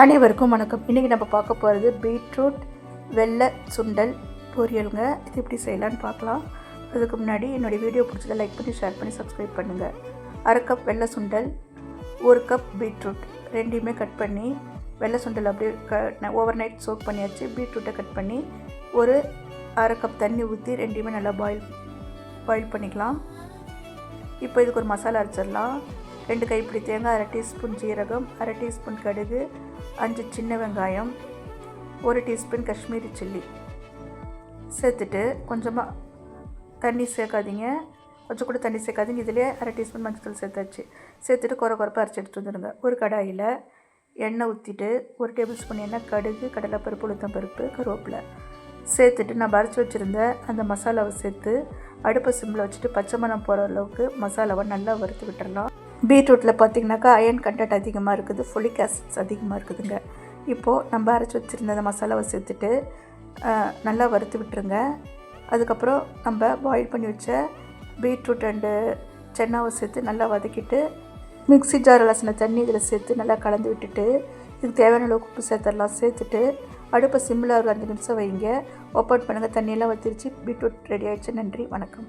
அனைவருக்கும் வணக்கம். இன்றைக்கி நம்ம பார்க்க போகிறது பீட்ரூட் வெள்ளை சுண்டல் பொரியலுங்க. இது எப்படி செய்யலான்னு பார்க்கலாம். அதுக்கு முன்னாடி என்னுடைய வீடியோ பிடிச்சதை லைக் பண்ணி ஷேர் பண்ணி சப்ஸ்கிரைப் பண்ணுங்கள் அரை கப் வெள்ளை சுண்டல் ஒரு கப் பீட்ரூட். ரெண்டையுமே கட் பண்ணி வெள்ளை சுண்டல் அப்படியே க ஓவர் நைட் சோக் பண்ணியாச்சு. பீட்ரூட்டை கட் பண்ணி ஒரு அரை கப் தண்ணி ஊற்றி ரெண்டையுமே நல்லா பாயில் பாயில் பண்ணிக்கலாம். இப்போ இதுக்கு ஒரு மசாலா அரைச்சிடலாம். ரெண்டு கைப்பிடி தேங்காய் அரை டீஸ்பூன் ஜீரகம் அரை டீஸ்பூன் கடுகு அஞ்சு சின்ன வெங்காயம் ஒரு டீஸ்பூன் காஷ்மீரி சில்லி. சேர்த்துட்டு கொஞ்சமாக தண்ணி சேர்க்காதீங்க. கொஞ்சம் கூட தண்ணி சேர்க்காதீங்க. இதிலே அரை டீஸ்பூன் மஞ்சள் சேர்த்தாச்சு. சேர்த்துட்டு குறை குறைப்பாக அரைச்சி எடுத்து வந்துடுங்க ஒரு கடாயில் எண்ணெய் ஊற்றிட்டு ஒரு டேபிள் ஸ்பூன் எண்ணெய் கடுகு கடலைப்பருப்பு உளுத்தம்பருப்பு கருவேப்பிலை. சேர்த்துட்டு நான் அரைச்சி வச்சுருந்த அந்த மசாலாவை சேர்த்து அடுப்பை சிம்மில் வச்சுட்டு பச்சை மணம் போகிற அளவுக்கு மசாலாவை நல்லா வறுத்து விட்டுடலாம் பீட்ரூட்டில் பார்த்திங்கனாக்கா அயன் கண்டென்ட் அதிகமாக இருக்குது ஃபுலிக் ஆசிட்ஸ் அதிகமாக இருக்குதுங்க. இப்போது நம்ம அரைச்சி வச்சுருந்த மசாலாவை சேர்த்துட்டு நல்லா வறுத்து விட்டுருங்க. அதுக்கப்புறம் நம்ம பாயில் பண்ணி வச்ச பீட்ரூட் அண்டு சென்னாவை சேர்த்து நல்லா வதக்கிட்டு மிக்ஸி ஜார் அலசின தண்ணி இதில் சேர்த்து நல்லா கலந்து விட்டுட்டு இதுக்கு தேவையான அளவுக்கு உப்பு சேர்த்துடலாம். சேர்த்துட்டு அடுப்பை சிம்மில் ஒரு அஞ்சு நிமிஷம் வைங்க. ஓப்பன் பண்ணுங்கள் தண்ணியெல்லாம் வத்திருச்சு. பீட்ரூட் ரெடி ஆகிடுச்சு நன்றி. வணக்கம்.